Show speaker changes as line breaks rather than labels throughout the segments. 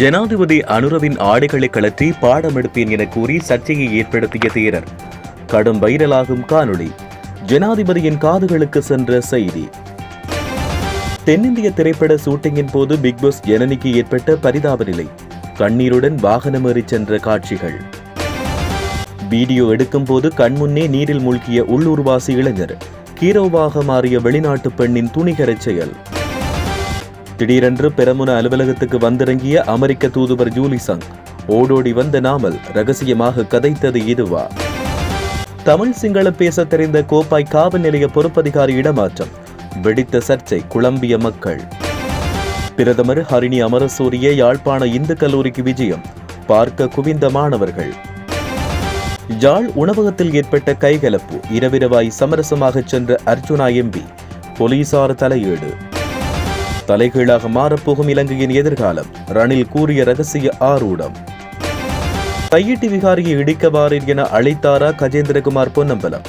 ஜனாதிபதி அனுரவின் ஆடைகளை கழற்றி பாடம் எடுப்பேன் என கூறி சர்ச்சையை ஏற்படுத்திய தேரர். கடும் வைரலாகும் காணொளி. ஜனாதிபதியின் காதுகளுக்கு சென்ற செய்தி. தென்னிந்திய திரைப்பட ஷூட்டிங்கின் போது பிக்பாஸ் ஜனனிக்கு ஏற்பட்ட பரிதாப நிலை கண்ணீருடன் வாகனம் ஏறிச் சென்ற காட்சிகள். வீடியோ எடுக்கும் போது கண்முன்னே நீரில் மூழ்கிய உள்ளூர்வாசி இளைஞர். ஹீரோவாக மாறிய வெளிநாட்டு பெண்ணின் துணிகரச் செயல். திடீரென்று பெரமுன அலுவலகத்துக்கு வந்திறங்கிய அமெரிக்க தூதுவர் ஜூலிசங் ஓடோடி வந்த நாமல் ரகசியமாக கதைத்தது இதுவா. தமிழ் சிங்கள பேச தெரிந்த கோப்பாய் காவல் நிலைய பொறுப்பதிகாரி இடமாற்றம் வெடித்த சர்ச்சை குழம்பிய மக்கள். பிரதமர் ஹரிணி அமரசூரிய யாழ்ப்பாண இந்து கல்லூரிக்கு விஜயம் பார்க்க குவிந்த மாணவர்கள். யாழ் உணவகத்தில் ஏற்பட்ட கைகலப்பு இரவிரவாய் சமரசமாக சென்ற அர்ஜுனா எம்பி போலீசார் தலையீடு. தலைகீழாக மாறப்போகும் இலங்கையின் எதிர்காலம். ரணில் கூறிய ரகசிய ஆரூடம். கையிட்டி விகாரியை இடிக்கவாரீர் என அழைத்தாரா கஜேந்திரகுமார் பொன்னம்பலம்.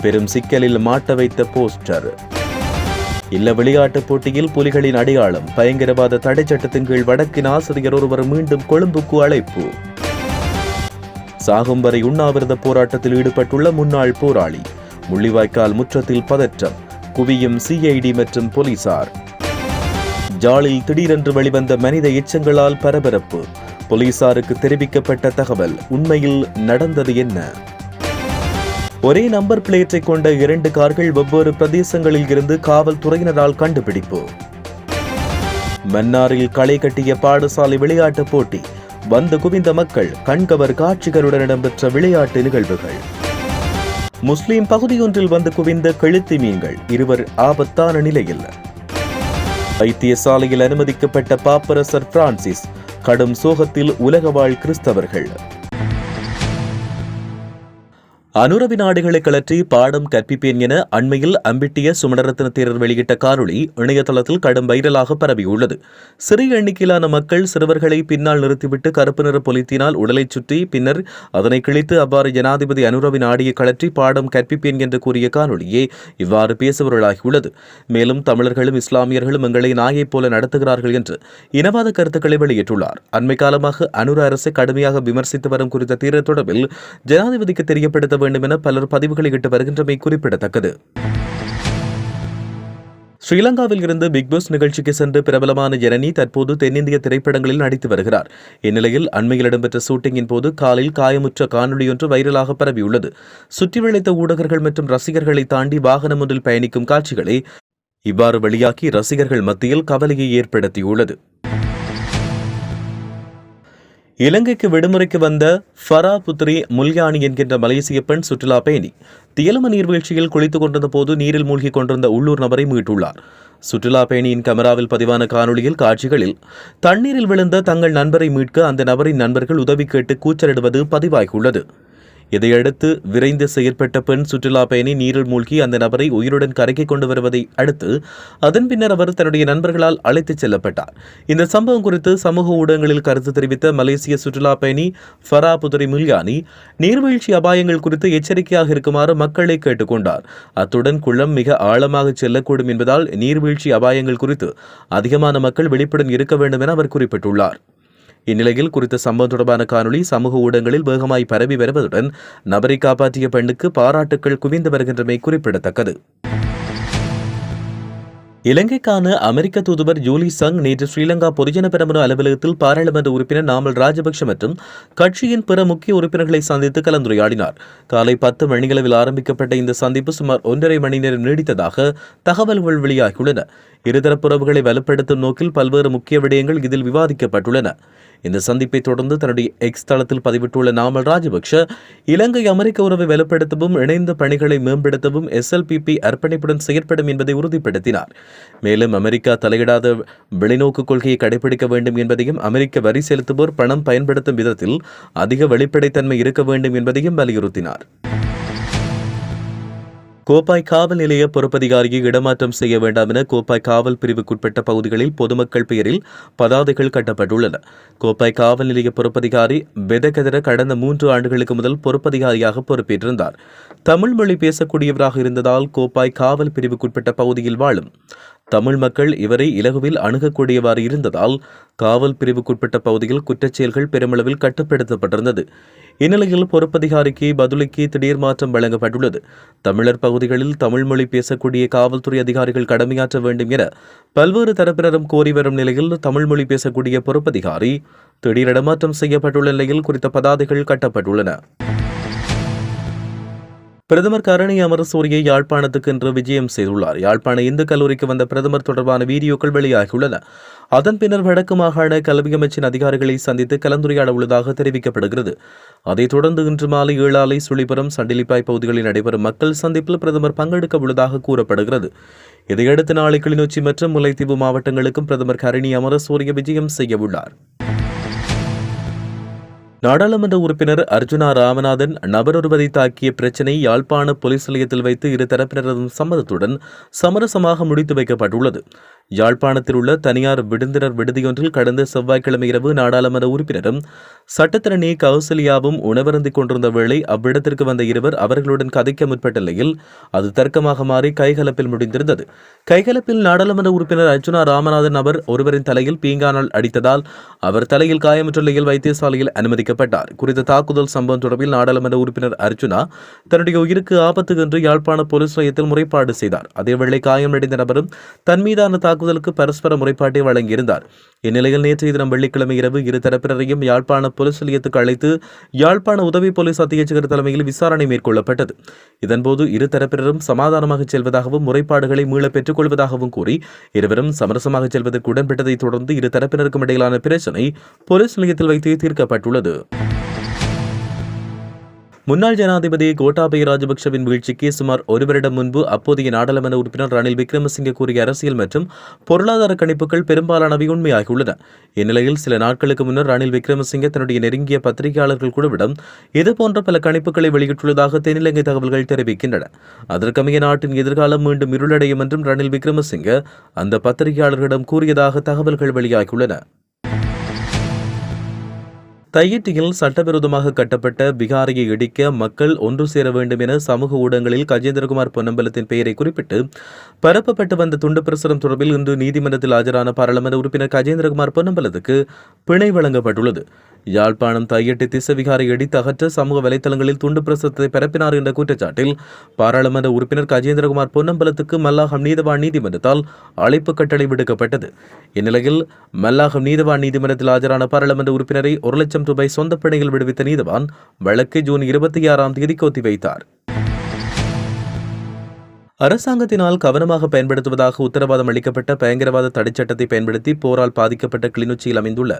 பெரும் சிக்கலில் மாட்ட வைத்த போஸ்டர். இல்ல விளையாட்டுப் போட்டியில் புலிகளின் அடையாளம். பயங்கரவாத தடை சட்டத்தின் கீழ் வடக்கின் ஆசிரியர் ஒருவர் மீண்டும் கொழும்புக்கு அழைப்பு. சாகும் வரை உண்ணாவிரத போராட்டத்தில் ஈடுபட்டுள்ள முன்னாள் போராளி. முள்ளிவாய்க்கால் முற்றத்தில் பதற்றம். குவியும் சிஐடி மற்றும் போலீசார். ஜாலில் திடீரென்று வெளிவந்த மனித எச்சங்களால் பரபரப்பு. போலீசாருக்கு தெரிவிக்கப்பட்ட தகவல் உண்மையில் நடந்தது என்ன? ஒரே நம்பர் பிளேட்டை கொண்ட இரண்டு கார்கள் வெவ்வேறு பிரதேசங்களில் இருந்து காவல்துறையினரால் கண்டுபிடிப்பு. மன்னாரில் களை கட்டிய பாடசாலை விளையாட்டுப் போட்டி வந்து குவிந்த மக்கள் கண்கவர் காட்சிகளுடன் இடம்பெற்ற விளையாட்டு நிகழ்வுகள். முஸ்லிம் பகுதியொன்றில் வந்து குவிந்த கெழுத்தி மீன்கள் இருவர் ஆபத்தான நிலையில். வைத்தியசாலையில் அனுமதிக்கப்பட்ட பாப்பரசர் பிரான்சிஸ் கடும் சோகத்தில் உலகவாழ் கிறிஸ்தவர்கள். அனுரவி நாடுகளை கலற்றி பாடம் கற்பிப்பேன் என அண்மையில் அம்பிட்டிய சுமணரத்ன தேரர் வெளியிட்ட காணொளி இணையதளத்தில் கடும் வைரலாக பரவியுள்ளது. சிறிய எண்ணிக்கையிலான மக்கள் சிறுவர்களை பின்னால் நிறுத்திவிட்டு கருப்பு நிற பொலித்தினால் உடலை சுற்றி பின்னர் அதனை கிழித்து அவ்வாறு ஜனாதிபதி அனுரவி நாடியை கலற்றி பாடம் கற்பிப்பேன் என்று கூறிய காணொளியே இவ்வாறு பேசுபவர்களாகியுள்ளது மேலும் தமிழர்களும் இஸ்லாமியர்களும் எங்களை நாயைப் போல நடத்துகிறார்கள் என்று இனவாத கருத்துக்களை வெளியிட்டுள்ளார். அண்மை காலமாக அனுர அரசை கடுமையாக விமர்சித்து வரும் குறித்த தீர தொடர்பில் ஜனாதிபதிக்கு தெரியப்படுத்த வேண்டும் என பலர் பதிவுகளை இட்டு வருகின்றமை குறிப்பிடத்தக்கது. ஸ்ரீலங்காவில் இருந்து பிக் பாஸ் நிகழ்ச்சிக்கு சென்று பிரபலமான ஜனனி தற்போது தென்னிந்திய திரைப்படங்களில் நடித்து வருகிறார். இந்நிலையில் அண்மையில் இடம்பெற்ற ஷூட்டிங்கின் போது காலில் காயமுற்ற காணொலியொன்று வைரலாக பரவியுள்ளது. சுற்றி வளைத்த ஊடகர்கள் மற்றும் ரசிகர்களை தாண்டி வாகனம் ஒன்றில் பயணிக்கும் காட்சிகளை இவ்வாறு வெளியாக்கி ரசிகர்கள் மத்தியில் கவலையை ஏற்படுத்தியுள்ளது. இலங்கைக்கு விடுமுறைக்கு வந்த ஃபரா புத்ரி முல்யானி என்கின்ற மலேசிய பெண் சுற்றுலா பயணி தியலம நீர்வீழ்ச்சியில் குளித்துக் கொண்டிருந்த போது நீரில் மூழ்கிக் கொண்டிருந்த உள்ளூர் நபரை மீட்டுள்ளார். சுற்றுலா பயணியின் கேமராவில் பதிவான காணொளியில் காட்சிகளில் தண்ணீரில் விழுந்த தங்கள் நண்பரை மீட்க அந்த நபரின் நண்பர்கள் உதவி கேட்டு கூச்சலிடுவது பதிவாகியுள்ளது. இதையடுத்து விரைந்து செயற்பட்ட பெண் சுற்றுலா பயணி நீரில் மூழ்கி அந்த நபரை உயிருடன் கரைக்கு கொண்டு வருவதை அடுத்து அதன் பின்னர் அவர் தன்னுடைய நண்பர்களால் அழைத்துச் செல்லப்பட்டார். இந்த சம்பவம் குறித்து சமூக ஊடகங்களில் கருத்து தெரிவித்த மலேசிய சுற்றுலா பயணி ஃபரா புதுரை முல்யானி நீர்வீழ்ச்சி அபாயங்கள் குறித்து எச்சரிக்கையாக இருக்குமாறு மக்களை கேட்டுக்கொண்டார் அத்துடன் குளம் மிக ஆழமாக செல்லக்கூடும் என்பதால் நீர்வீழ்ச்சி அபாயங்கள் குறித்து அதிகமான மக்கள் விழிப்புடன் இருக்க வேண்டும் என அவர் குறிப்பிட்டுள்ளார். இந்நிலையில் குறித்த சம்பவம் தொடர்பான காணொளி சமூக ஊடகங்களில் வேகமாய் பரவி வருவதுடன் நபரை காப்பாற்றிய பெண்ணுக்கு பாராட்டுக்கள் குவிந்து வருகின்றமை குறிப்பிடத்தக்கது. இலங்கைக்கான அமெரிக்க தூதுவர் ஜூலி சங் நேற்று ஸ்ரீலங்கா பொதுஜன பெரமுன அலுவலகத்தில் பாராளுமன்ற உறுப்பினர் நாமல் ராஜபக்ஷ மற்றும் கட்சியின் பிற முக்கிய உறுப்பினர்களை சந்தித்து கலந்துரையாடினார். காலை பத்து மணிகளவில் ஆரம்பிக்கப்பட்ட இந்த சந்திப்பு சுமார் ஒன்றரை மணி நேரம் நீடித்ததாக தகவல்கள் வெளியாகியுள்ளன. இருதரப்புறவுகளை வலுப்படுத்தும் நோக்கில் பல்வேறு முக்கிய விடயங்கள் இதில் விவாதிக்கப்பட்டுள்ளன. இந்த சந்திப்பை தொடர்ந்து தன்னுடைய எக்ஸ் தளத்தில் பதிவிட்டுள்ள நாமல் ராஜபக்ஷ இலங்கை அமெரிக்க உறவை வலுப்படுத்தவும் இணைந்த பணிகளை மேம்படுத்தவும் எஸ்எல்பிபி அர்ப்பணிப்புடன் செயற்படும் என்பதை உறுதிப்படுத்தினார். மேலும் அமெரிக்கா தலையிடாத வெளிநோக்கு கொள்கையை கடைபிடிக்க வேண்டும் என்பதையும் அமெரிக்க வரி செலுத்துவோர் பணம் பயன்படுத்தும் விதத்தில் அதிக வெளிப்படைத்தன்மை இருக்க வேண்டும் என்பதையும் வலியுறுத்தினார். கோப்பாய் காவல் நிலைய பொறுப்பதிகாரியை இடமாற்றம் செய்ய வேண்டாம் என கோப்பாய் காவல் பிரிவுக்குட்பட்ட பகுதிகளில் பொதுமக்கள் பெயரில் பதாதைகள் கட்டப்பட்டுள்ளன. கோப்பாய் காவல் நிலைய பொறுப்பதிகாரி பெதகெதர கடந்த மூன்று ஆண்டுகளுக்கு முதல் பொறுப்பதிகாரியாக பொறுப்பேற்றிருந்தார். தமிழ் மொழி பேசக்கூடியவராக இருந்ததால் கோப்பாய் காவல் பிரிவுக்குட்பட்ட பகுதியில் வாழும். தமிழ் மக்கள் இவரை இலகுவில் அணுகக்கூடியவாறு இருந்ததால் காவல் பிரிவுக்குட்பட்ட பகுதியில் குற்றச்செயல்கள் பெருமளவில் கட்டுப்படுத்தப்பட்டிருந்தது. இந்நிலையில் பொறுப்பதிகாரிக்கு பதிலுக்கு திடீர் மாற்றம் வழங்கப்பட்டுள்ளது. தமிழர் பகுதிகளில் தமிழ் மொழி பேசக்கூடிய காவல்துறை அதிகாரிகள் கடமையாற்ற வேண்டும் என பல்வேறு தரப்பினரும் கோரி வரும் நிலையில் தமிழ் மொழி பேசக்கூடிய பொறுப்பதிகாரி திடீர் இடமாற்றம் செய்யப்பட்டுள்ள நிலையில் குறித்த பதாதைகள் கட்டப்பட்டுள்ளன. பிரதமர் கரணி அமரசூரியை யாழ்ப்பாணத்துக்கு இன்று விஜயம் செய்துள்ளார். யாழ்ப்பாண இந்து கல்லூரிக்கு வந்த பிரதமர் தொடர்பான வீடியோக்கள் வெளியாகியுள்ளன. அதன் பின்னர் வடக்கு மாகாண கல்வி அமைச்சின் அதிகாரிகளை சந்தித்து கலந்துரையாட உள்ளதாக தெரிவிக்கப்படுகிறது. அதைத் தொடர்ந்து இன்று மாலை ஏழாலை சுழிபுரம் சண்டிலிப்பாய் பகுதிகளில் நடைபெறும் மக்கள் சந்திப்பில் பிரதமர் பங்கெடுக்க உள்ளதாக கூறப்படுகிறது. இதையடுத்து நாளை கிளிநொச்சி மற்றும் முல்லைத்தீவு மாவட்டங்களுக்கும் பிரதமர் கரணி அமரசூரிய விஜயம் செய்யவுள்ளார் நாடாளுமன்ற உறுப்பினர் அர்ஜுனா ராமநாதன் நபரொருவரை தாக்கிய பிரச்சினை யாழ்ப்பாண போலீஸ் நிலையத்தில் வைத்து இரு தரப்பினரதும் சம்மதத்துடன் சமரசமாக முடித்து வைக்கப்பட்டுள்ளது. யாழ்ப்பாணத்தில் உள்ள தனியார் விடுந்தினர் விடுதியொன்றில் கடந்த செவ்வாய்க்கிழமை இரவு நாடாளுமன்ற உறுப்பினரும் சட்டத்திறனி கௌசல்யாவும் உணவருந்திக் கொண்டிருந்த வேளை அவ்விடத்திற்கு வந்த இருவர் அவர்களுடன் கதைக்க முற்பட்ட நிலையில் அது தர்க்கமாக மாறி கைகலப்பில் முடிந்திருந்தது. கைகலப்பில் நாடாளுமன்ற உறுப்பினர் அர்ஜுனா ராமநாதன் அவர் ஒருவரின் தலையில் பீங்கானால் அடித்ததால் அவர் தலையில் காயமுற்ற நிலையில் வைத்தியசாலையில் அனுமதிக்கப்பட்டார். குறித்த தாக்குதல் சம்பவம் தொடர்பில் நாடாளுமன்ற உறுப்பினர் அர்ஜுனா தன்னுடைய உயிருக்கு ஆபத்து என்று யாழ்ப்பாண போலீஸ் நிலையத்தில் முறைப்பாடு செய்தார். அதேவேளை காயமடைந்த நபரும் தன் மீதான தாக்குதலுக்கு பரஸ்பர முறைப்பாட்டை வழங்கியிருந்தார். இந்நிலையில் நேற்றைய தினம் வெள்ளிக்கிழமை இரவு இரு தரப்பினரையும் யாழ்ப்பாண போலீஸ் நிலையத்துக்கு அழைத்து யாழ்ப்பாண உதவி போலீஸ் அத்தியட்சகர் தலைமையில் விசாரணை மேற்கொள்ளப்பட்டது. இதன்போது இரு தரப்பினரும் சமாதானமாக செல்வதாகவும் முறைப்பாடுகளை மீள பெற்றுக் கொள்வதாகவும் கூறி இருவரும் சமரசமாக செல்வதற்கு உடன்பட்டதைத் தொடர்ந்து இரு தரப்பினருக்கும் இடையிலான பிரச்சினை போலீஸ் நிலையத்தில் வைத்து தீர்க்கப்பட்டுள்ளது. முன்னாள் ஜனாதிபதி கோட்டாபய ராஜபக்சவின் வீழ்ச்சிக்கு சுமார் ஒரு வருடம் முன்பு அப்போதைய நாடாளுமன்ற உறுப்பினர் ரணில் விக்ரமசிங்கே கூறிய அரசியல் மற்றும் பொருளாதார கணிப்புகள் பெரும்பாலானவை உண்மையாகியுள்ளன. இந்நிலையில் சில நாட்களுக்கு முன்னர் ரணில் விக்ரமசிங்கே தன்னுடைய நெருங்கிய பத்திரிகையாளர்கள் குழுவிடம் இதுபோன்ற பல கணிப்புகளை வெளியிட்டுள்ளதாக தென்னிலங்கை தகவல்கள் தெரிவிக்கின்றன. அதற்கமைய நாட்டின் எதிர்காலம் மீண்டும் இருளடையும் என்றும் ரணில் விக்ரமசிங்கே அந்த பத்திரிகையாளர்களிடம் கூறியதாக தகவல்கள் வெளியாகியுள்ளன. தையிட்டியில் சட்டவிரோதமாக கட்டப்பட்ட பிகாரியை இடிக்க மக்கள் ஒன்று சேர வேண்டும் என சமூக ஊடகங்களில் கஜேந்திரகுமார் பொன்னம்பலத்தின் பெயரை குறிப்பிட்டு பரப்பப்பட்டு வந்த துண்டு பிரசுரம் தொடர்பில் இன்று நீதிமன்றத்தில் ஆஜரான பாராளுமன்ற உறுப்பினர் கஜேந்திரகுமார் பொன்னம்பலத்துக்கு பிணை வழங்கப்பட்டுள்ளது. யாழ்ப்பாணம் தையட்டி திசவிகாரை இடித்து அகற்ற சமூக வலைதளங்களில் துண்டு பிரசத்தை பரப்பினார் என்ற குற்றச்சாட்டில் பாராளுமன்ற உறுப்பினர் கஜேந்திரகுமார் பொன்னம்பலத்துக்கு மல்லாகம் நீதவான் நீதிமன்றத்தால் அழைப்பு கட்டளை விடுக்கப்பட்டது. இந்நிலையில் மல்லாகம் நீதவான் நீதிமன்றத்தில் ஆஜரான பாராளுமன்ற உறுப்பினரை ஒரு லட்சம் ரூபாய் சொந்த பிணையில் விடுவித்த நீதவான் வழக்கு ஜூன் இருபத்தி ஆறாம் தேதிக்கு ஒத்திவைத்தார். அரசாங்கத்தினால் கவனமாக பயன்படுத்துவதாக உத்தரவாதம் அளிக்கப்பட்ட பயங்கரவாத தடைச்சட்டத்தை பயன்படுத்தி போரால் பாதிக்கப்பட்ட கிளிநொச்சியில் அமைந்துள்ள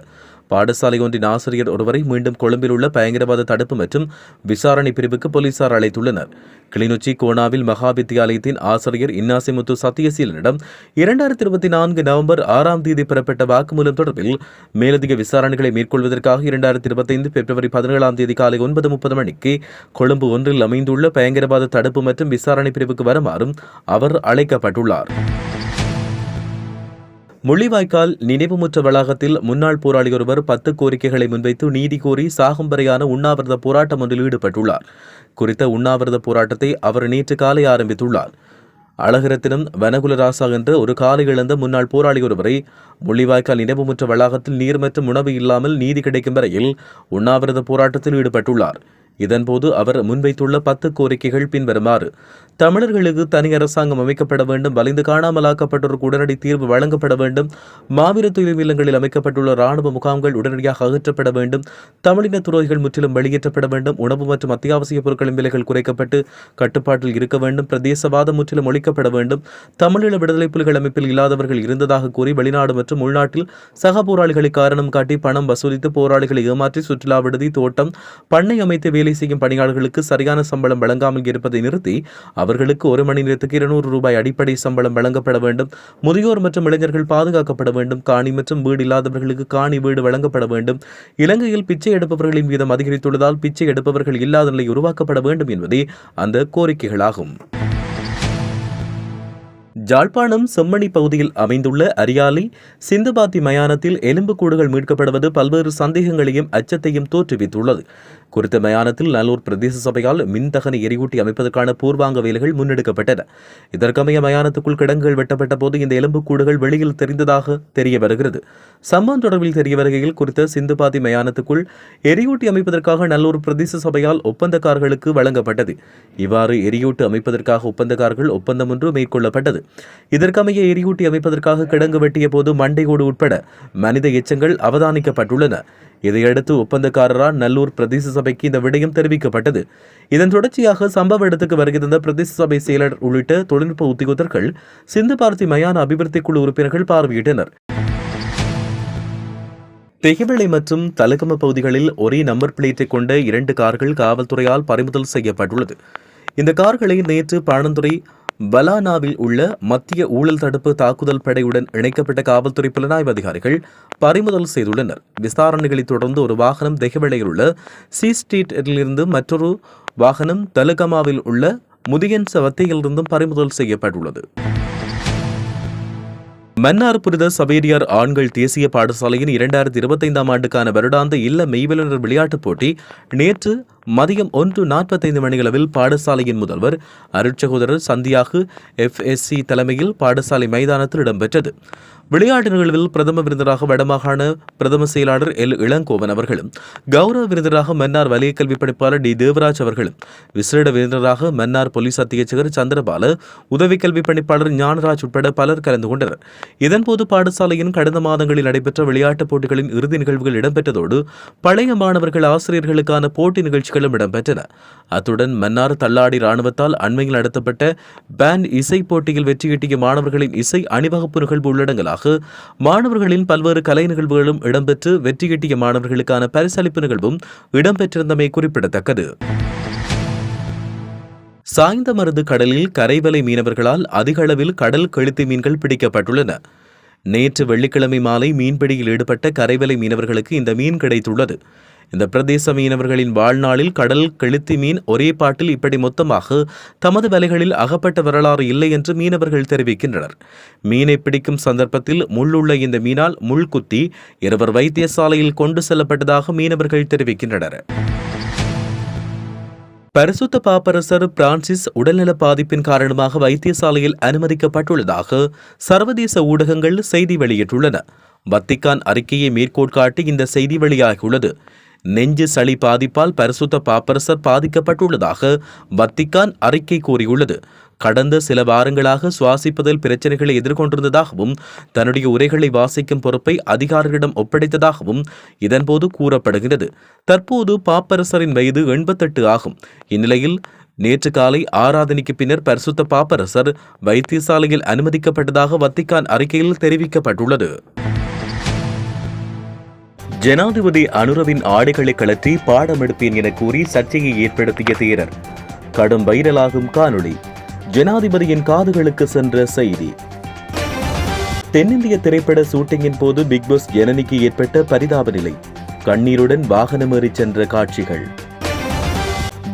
பாடசாலை ஒன்றின் ஆசிரியர் ஒருவரை மீண்டும் கொழும்பில் உள்ள பயங்கரவாத தடுப்பு மற்றும் விசாரணை பிரிவுக்கு போலீசார் அழைத்துள்ளனர். கிளிநொச்சி கோணாவில் மகா வித்தியாலயத்தின் ஆசிரியர் இன்னாசிமுத்து சத்தியசீலனிடம் இரண்டாயிரத்தி இருபத்தி நான்கு நவம்பர் ஆறாம் தேதி பெறப்பட்ட வாக்குமூலம் தொடர்பில் மேலதிக விசாரணைகளை மேற்கொள்வதற்காக இரண்டாயிரத்தி இருபத்தைந்து பிப்ரவரி பதினேழாம் தேதி காலை ஒன்பது முப்பது மணிக்கு கொழும்பு ஒன்றில் அமைந்துள்ள பயங்கரவாத தடுப்பு மற்றும் விசாரணை பிரிவுக்கு வருமாறு என்றும் அவர் அழைக்கப்பட்டுள்ளார். முள்ளிவாய்க்கால் நினைவுமுற்ற வளாகத்தில் முன்னாள் போராளி ஒருவர் பத்து கோரிக்கைகளை முன்வைத்து நீதி கோரி சாகும் வரையான உண்ணாவிரத போராட்டம் ஒன்றில் ஈடுபட்டுள்ளார். குறித்த உண்ணாவிரத போராட்டத்தை அவர் நேற்று காலை ஆரம்பித்துள்ளார். அழகரத்தினம் வனகுலராசா என்ற ஒரு காலை இழந்த முன்னாள் போராளி ஒருவரை முள்ளிவாய்க்கால் நினைவுமுற்ற வளாகத்தில் நீர் மற்றும் உணவு இல்லாமல் நீதி கிடைக்கும் வரையில் உண்ணாவிரத போராட்டத்தில் ஈடுபட்டுள்ளார். இதன்போது அவர் முன்வைத்துள்ள பத்து கோரிக்கைகள் பின்வருமாறு தமிழர்களுக்கு தனி அரசாங்கம் அமைக்கப்பட வேண்டும் வலிந்து காணாமலாக்கப்பட்டோருக்கு உடனடி தீர்வு வழங்கப்பட வேண்டும் மாவீர தொழில் இல்லங்களில் அமைக்கப்பட்டுள்ள ராணுவ முகாம்கள் உடனடியாக அகற்றப்பட வேண்டும் தமிழின துரோகிகள் முற்றிலும் வெளியேற்றப்பட வேண்டும் உணவு மற்றும் அத்தியாவசிய பொருட்களின் விலைகள் குறைக்கப்பட்டு கட்டுப்பாட்டில் இருக்க வேண்டும் பிரதேசவாதம் முற்றிலும் ஒழிக்கப்பட வேண்டும் தமிழீழ விடுதலை புலிகள் அமைப்பில் இல்லாதவர்கள் இருந்ததாக கூறி வெளிநாடு மற்றும் உள்நாட்டில் சக போராளிகளை காரணம் காட்டி பணம் வசூலித்து போராளிகளை ஏமாற்றி சுற்றுலா விடுதி தோட்டம் பண்ணை அமைத்து வேலை செய்யும் பணியாளர்களுக்கு சரியான சம்பளம் வழங்காமல் இருப்பதை நிறுத்தி அவர்களுக்கு ஒரு மணி நேரத்துக்கு இருநூறு ரூபாய் அடிப்படை சம்பளம் வழங்கப்பட வேண்டும். முதியோர் மற்றும் இளைஞர்கள் பாதுகாக்கப்பட வேண்டும். காணி மற்றும் வீடு இல்லாதவர்களுக்கு காணி வீடு வழங்கப்பட வேண்டும். இலங்கையில் பிச்சை எடுப்பவர்களின் வீதம் அதிகரித்துள்ளதால் பிச்சை எடுப்பவர்கள் இல்லாத நிலை உருவாக்கப்பட வேண்டும் என்பதே அந்த கோரிக்கைகளாகும். ஜாழ்ப்பாணம் செம்மணி பகுதியில் அமைந்துள்ள அரியாலை சிந்துபாத்தி மயானத்தில் எலும்புக்கூடுகள் மீட்கப்படுவது பல்வேறு சந்தேகங்களையும் அச்சத்தையும் தோற்றுவித்துள்ளது. குறித்த மயானத்தில் நல்லூர் பிரதேச சபையால் மின்தகன எரியூட்டி அமைப்பதற்கான பூர்வாங்க வேலைகள் முன்னெடுக்கப்பட்டன. இதற்கமைய மயானத்துக்குள் கிடங்குகள் வெட்டப்பட்ட போது இந்த எலும்புக்கூடுகள் வெளியில் தெரிந்ததாக தெரிய வருகிறது. சம்பவம் தொடர்பில் தெரிய வருகையில் குறித்த சிந்துபாத்தி மயானத்துக்குள் எரியூட்டி அமைப்பதற்காக நல்லூர் பிரதேச சபையால் ஒப்பந்தக்காரர்களுக்கு வழங்கப்பட்டது. இவ்வாறு எரியூட்டு அமைப்பதற்காக ஒப்பந்தக்காரர்கள் ஒப்பந்தம் ஒன்று மேற்கொள்ளப்பட்டது. இதற்கமைய எரியூட்டி அமைப்பதற்காக கிடங்கு வெட்டிய போது மண்டைகோடு உட்பட மனித எச்சங்கள் அவதானிக்கப்பட்டுள்ளன. இதையடுத்து ஒப்பந்தக்காரரால் நல்லூர் பிரதேச சபைக்கு இந்த விடயம் தெரிவிக்கப்பட்டது. இதன் தொடர்ச்சியாக சம்பவ இடத்துக்கு வருகை தந்த பிரதேச சபை செயலர் உள்ளிட்ட தொழில்நுட்ப உத்தியோகத்தர்கள் சிந்து பார்த்தி மயான அபிவிருத்தி குழு உறுப்பினர்கள் பார்வையிட்டனர். தெகிவிளை மற்றும் தலகம பகுதிகளில் ஒரே நம்பர் பிளேட்டை கொண்ட இரண்டு கார்கள் காவல்துறையால் பறிமுதல் செய்யப்பட்டுள்ளது. இந்த கார்களை நேற்று பாணந்துறை பலானாவில் உள்ள மத்திய ஊழல் தடுப்பு தாக்குதல் படையுடன் இணைக்கப்பட்ட காவல்துறை புலனாய்வு அதிகாரிகள் பறிமுதல் செய்துள்ளனர். விசாரணைகளை தொடர்ந்து ஒரு வாகனம் தெஹிவளையில் உள்ள சி ஸ்ட்ரீட்டிலிருந்து மற்றொரு வாகனம் தலுகமாவில் உள்ள முதியன் சவத்தையிலிருந்தும் பறிமுதல் செய்யப்பட்டுள்ளது. மன்னார் புரித சவேரியார் ஆண்கள் தேசிய பாடசாலையின் இரண்டாயிரத்தி இருபத்தைந்தாம் ஆண்டுக்கான வருடாந்த இல்ல மெய்வல்லுநர் விளையாட்டுப் போட்டி நேற்று மதியம் ஒன்று நாற்பத்தைந்து மணியளவில் பாடசாலையின் முதல்வர் அருட்சகோதரர் சந்தியாகு எஃப்எஸ்சி தலைமையில் பாடசாலை மைதானத்தில் இடம்பெற்றது. விளையாட்டு நிகழ்வில் பிரதம விருந்தராக வடமாகாண பிரதம செயலாளர் எல். இளங்கோவன் அவர்களும் கௌரவ விருந்தராக மன்னார் வலய கல்வி படிப்பாளர் டி. தேவராஜ் அவர்களும் விசேட விருந்தராக மன்னார் போலீஸ் அத்தியட்சகர் சந்திரபால உதவி கல்வி பணிப்பாளர் ஞானராஜ் உட்பட பலர் கலந்து கொண்டனர். இதன்போது பாடசாலையின் கடந்த மாதங்களில் நடைபெற்ற விளையாட்டுப் போட்டிகளின் இறுதி நிகழ்வுகள் இடம்பெற்றதோடு பழைய மாணவர்கள் ஆசிரியர்களுக்கான போட்டி நிகழ்ச்சி நிகழ்ச்சிகளும் இடம்பெற்றன. அத்துடன் மன்னார் தள்ளாடி ராணுவத்தால் அண்மையில் நடத்தப்பட்ட பேண்ட் இசை போட்டியில் வெற்றியீட்டிய மாணவர்களின் இசை அணிவகுப்பு நிகழ்வு உள்ளடங்கலாக மாணவர்களின் பல்வேறு கலை நிகழ்வுகளும் இடம்பெற்று வெற்றியீட்டிய மாணவர்களுக்கான பரிசளிப்பு நிகழ்வும் இடம்பெற்றிருந்தமை குறிப்பிடத்தக்கது. சாய்ந்த சாய்ந்தமருது கடலில் கரைவலை மீனவர்களால் அதிக அளவில் கடல் கெளுத்தி மீன்கள் பிடிக்கப்பட்டுள்ளன. நேற்று வெள்ளிக்கிழமை மாலை மீன்பிடியில் ஈடுபட்ட கரைவலை மீனவர்களுக்கு இந்த மீன் கிடைத்துள்ளது. இந்த பிரதேச மீனவர்களின் வாழ்நாளில் கடல் கெளுத்தி மீன் ஒரே பாட்டில் இப்படி மொத்தமாக தமது வலைகளில் அகப்பட்ட வரலாறு இல்லை என்று மீனவர்கள் தெரிவிக்கின்றனர். மீனை பிடிக்கும் சந்தர்ப்பத்தில் முள்ளுள்ள இந்த மீனால் முள் குத்தி இருவர் வைத்தியசாலையில் கொண்டு செல்லப்பட்டதாக மீனவர்கள் தெரிவிக்கின்றனர். பரிசுத்த பாப்பரசர் பிரான்சிஸ் உடல்நல பாதிப்பின் காரணமாக வைத்தியசாலையில் அனுமதிக்கப்பட்டுள்ளதாக சர்வதேச ஊடகங்கள் செய்தி வெளியிட்டுள்ளன. வத்திக்கான் அறிக்கையை மேற்கோள் காட்டி இந்த செய்தி வெளியாகியுள்ளது. நெஞ்சு சளி பாதிப்பால் பரிசுத்த பாப்பரசர் பாதிக்கப்பட்டுள்ளதாக வத்திக்கான் அறிக்கை கூறியுள்ளது. கடந்த சில வாரங்களாக சுவாசிப்பதில் பிரச்சனைகளை எதிர்கொண்டிருந்ததாகவும் தன்னுடைய உரைகளை வாசிக்கும் பொறுப்பை அதிகாரிகளிடம் ஒப்படைத்ததாகவும் இதன்போது கூறப்படுகிறது. தற்போது பாப்பரசரின் வயது எண்பத்தெட்டு ஆகும். இந்நிலையில் நேற்று காலை ஆராதனைக்கு பின்னர் பரிசுத்த பாப்பரசர் வைத்தியசாலையில் அனுமதிக்கப்பட்டதாக வத்திக்கான் அறிக்கையில் தெரிவிக்கப்பட்டுள்ளது. ஜனாதிபதி அனுரவின் ஆடைகளை கழற்றி பாடம் எடுப்பேன் என கூறி சர்ச்சையை ஏற்படுத்திய தேரர். கடும் வைரலாகும் காணொளி. ஜனாதிபதியின் காதுகளுக்கு சென்ற செய்தி. தென்னிந்திய திரைப்பட ஷூட்டிங்கின் போது பிக் பாஸ் ஜனனிக்கு ஏற்பட்ட பரிதாப நிலை கண்ணீருடன் வாகனம் ஏறிச் சென்ற காட்சிகள்.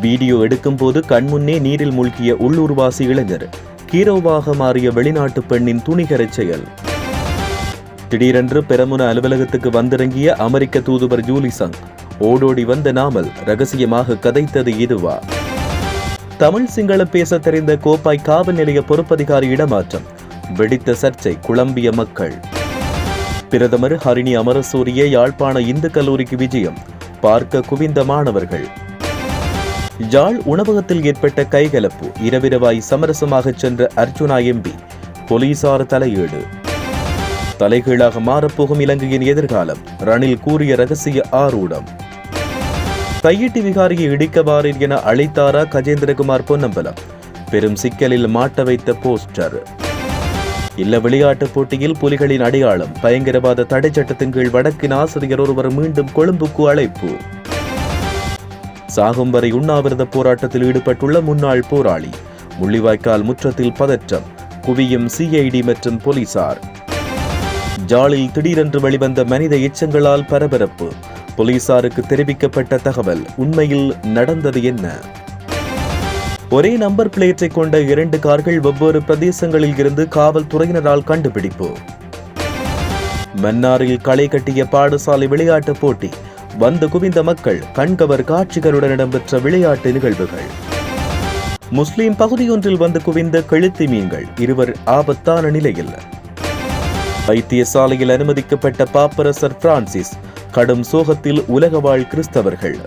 வீடியோ எடுக்கும் போது கண்முன்னே நீரில் மூழ்கிய உள்ளூர்வாசி இளைஞர். ஹீரோவாக மாறிய வெளிநாட்டு பெண்ணின் துணிகரச் செயல். திடீரென்று பெரமுன அலுவலகத்துக்கு வந்திறங்கிய அமெரிக்க தூதுவர் ஜூலிசங் ஓடோடி வந்த நாமல் ரகசியமாக கதைத்தது இதுவா. தமிழ் சிங்களம் பேச தெரிந்த கோப்பாய் காவல் நிலைய பொறுப்பதிகாரி இடமாற்றம் வெடித்த சர்ச்சை குழம்பிய மக்கள். பிரதமர் ஹரிணி அமரசூரிய யாழ்ப்பாண இந்து கல்லூரிக்கு விஜயம் பார்க்க குவிந்த மாணவர்கள். யாழ் உணவகத்தில் ஏற்பட்ட கைகலப்பு இரவிரவாய் சமரசமாக சென்ற அர்ஜுனா எம்பி போலீசார் தலையீடு. தலைகீழாக மாறப்போகும் இலங்கையின் எதிர்காலம். ரணில் கூறிய ரகசிய ஆரூடம். கையிட்டி விகாரியை இடிக்கவாரீர் என அழைத்தாரா கஜேந்திரகுமார் பொன்னம்பலம். பெரும் சிக்கலில் மாட்ட வைத்த போஸ்டர். இல்ல விளையாட்டுப் போட்டியில் புலிகளின் அடையாளம். பயங்கரவாத தடை சட்டத்தின் கீழ் வடக்கின் ஆசிரியர் ஒருவர் மீண்டும் கொழும்புக்கு அழைப்பு. சாகும் வரை உண்ணாவிரத போராட்டத்தில் ஈடுபட்டுள்ள முன்னாள் போராளி. முள்ளிவாய்க்கால் முற்றத்தில் பதற்றம். குவியும் சிஐடி மற்றும் போலீசார். ஜாலில் திடீரென்று வெளிவந்த மனித எச்சங்களால் பரபரப்பு. போலீசாருக்கு தெரிவிக்கப்பட்ட தகவல் உண்மையில் நடந்தது என்ன? ஒரே நம்பர் பிளேட்டை கொண்ட இரண்டு கார்கள் வெவ்வேறு பிரதேசங்களில் இருந்து காவல்துறையினரால் கண்டுபிடிப்பு. மன்னாரில் களை கட்டிய பாடசாலை விளையாட்டுப் போட்டி வந்து குவிந்த மக்கள் கண்கவர் காட்சிகளுடன் இடம்பெற்ற விளையாட்டு நிகழ்வுகள். முஸ்லிம் பகுதியொன்றில் வந்து குவிந்த கெழுத்தி மீன்கள் இருவர் ஆபத்தான நிலையில். வைத்தியசாலையில் அனுமதிக்கப்பட்ட பாப்பரசர் பிரான்சிஸ் கடும் சோகத்தில் உலக வாழ் கிறிஸ்தவர்கள்.